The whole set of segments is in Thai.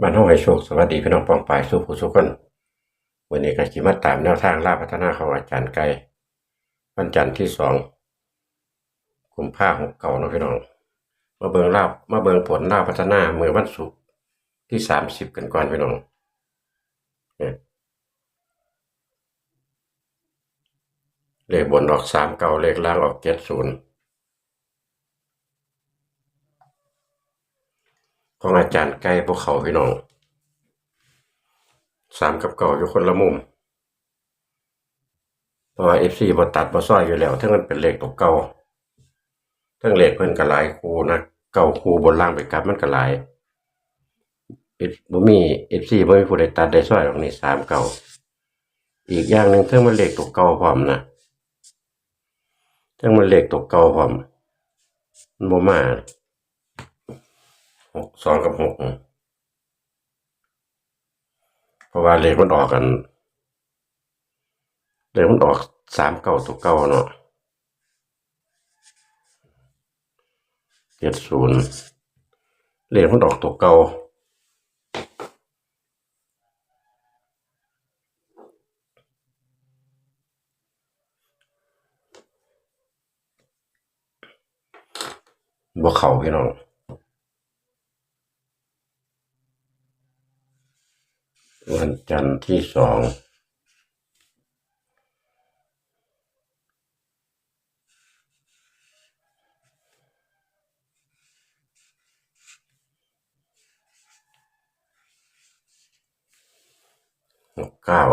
บ้านห้องไอโชคสวัสดีพี่น้องปองปายสู้ผู้สู้คนวันนี้ก็สิมาตามแนวทางล่าพัฒนาของอาจารย์ไกลวันจันทร์ที่สองกุมภาหกเก่าเนาะพี่น้อง มาเบิงลาบมาเบิงผลล่าพัฒนาเมื่อวันศุกร์ที่สามสิบกันก่อนพี่น้องเนี่ยเลขบนออกสามเก่าเลขล่างออกเจ็ดศูนย์ ของอาจารย์ไกลพวกเขาพี่น้องสามกับเก่าอยู่คนละมุมเพราะว่าเอฟซีบตัดบซ้อยอยู่แล้วทั้งมันเป็นเลขตัวเก่าทั้งเลขเพิ่นก็หลายคูนะเก่าคูบนล่างไปกลับมันก็หลายเอฟบ่มีเอฟซีบ่มีผู้ใดตัดได้ซ้อยหรอกนี่สามเก่าอีกอย่างหนึ่งทั้งมันเลขตัวเก่าพร้อมนะทั้งมันเลขตัวเก่าพร้อมมันบ่มา หกสองกับหกเพราะว่าเลขมันออกกัน เลขมันออกสามเก้าตัวเก้าเนาะเจ็ดศูนย์เลขมันออกตัวเก้าบ่เขาพี่น้องวัน จันทร์ที่สองหกเก้า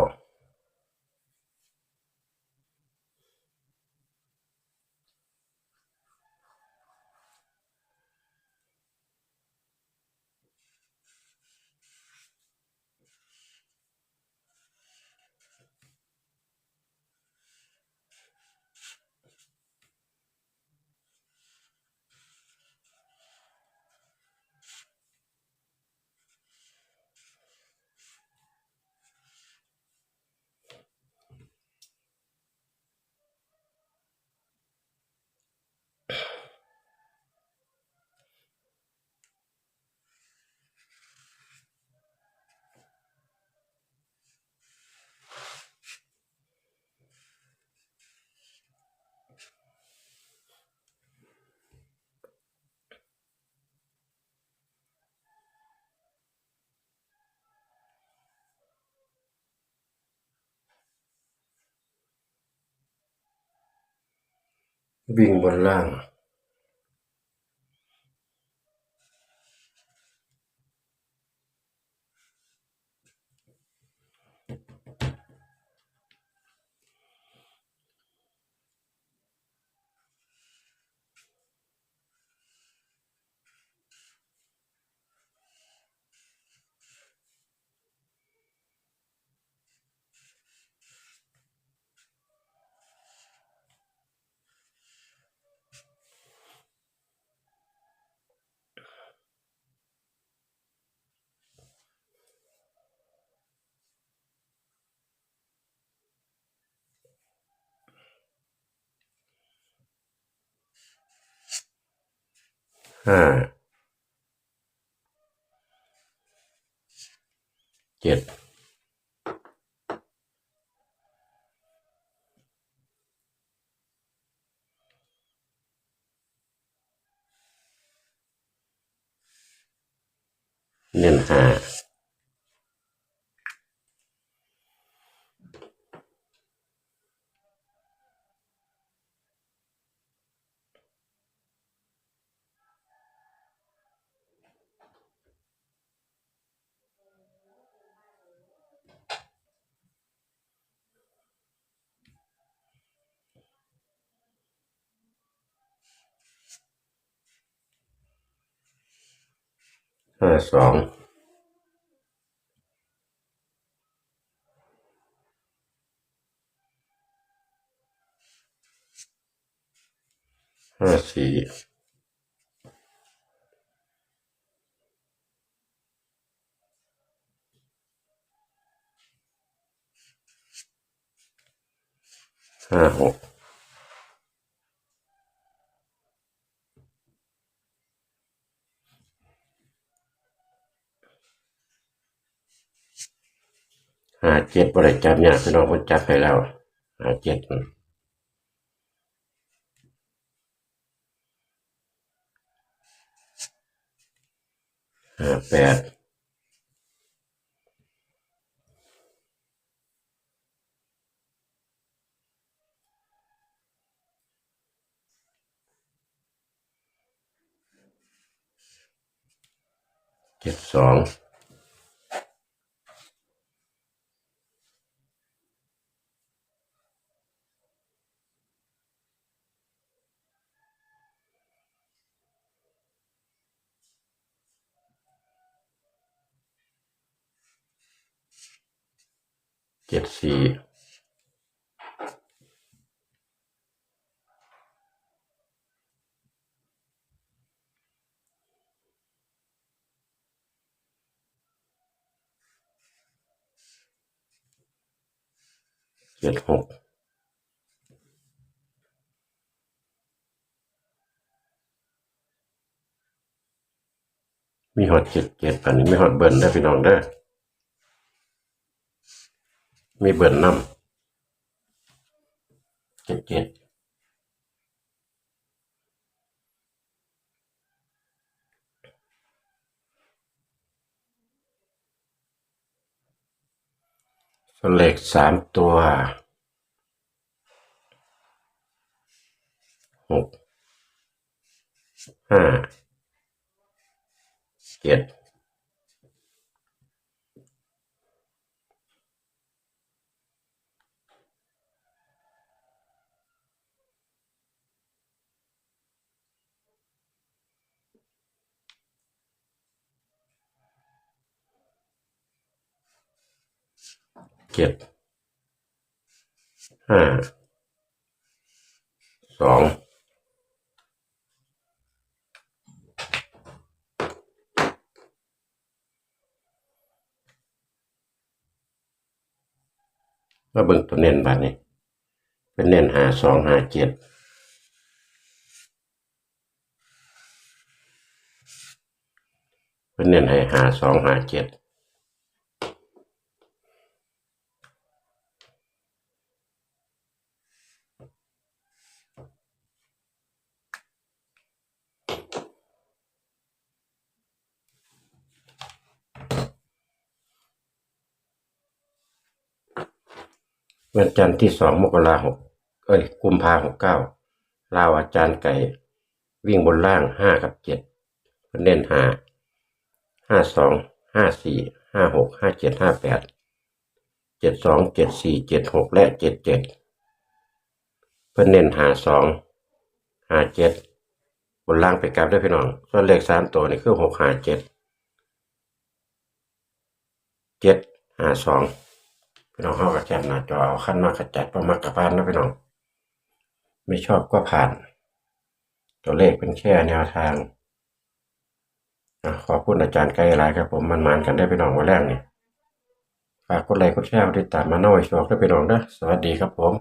วิ่งบนล่าง ห้าเจ็ดเน้นห้า ห้าสองห้าสี่ห้าหก หา เจ็ดบ่ได้จับเนี่ยพี่น้องเพิ่นจับให้แล้วหาเจ็ดห้าแปดเจ็ดสอง จ็ดสี่เจ็ดหกมีฮอตเจ็ดเจ็ดอันนี้มีฮอตเบิร์นได้พี่น้องเด้ มีเบิร์นนำเจ็ดเจ็ดส่วนเลขสามตัวหกห้าเจ็ด เจ็ดห้าสองก็เบิ่งตัวเน้นบัดนี้ เป็นเน้นหาสองหาเจ็ดเป็นเน้นให้หาสองหาเจ็ด วันจันทร์ที่สองมกราหกเอ้ยกุมภาหกเก้าลาวอาจารย์ไก่ วิ่งบนล่างห้ากับเจ็ดเป็นเน้นหาห้าสองห้าสี่ห้าหกห้าเจ็ดห้าแปดเจ็ดสองเจ็ดสี่เจ็ดหกและเจ็ดเจ็ดเพิ่นเน้นหาสองหาเจ็ดบนล่างไปกลับได้พี่น้อง ส่วนเลขสามตัวนี่คือหกหาเจ็ดเจ็ดหาสอง พี่น้องเข้ากับแคปหน้าจอเอาขั้นมากกระจัดประมากกระพานนะพี่น้อง ไม่ชอบก็ผ่าน ตัวเลขเป็นแค่แนวทางอะขอพูดอาจารย์ไกด์ไรครับผมมันมานกันได้พี่น้องวันแรกนี่ฝากกดไลค์กดแชร์ติดตามมาหน่อยชอบด้วยพี่น้องนะสวัสดีครับผม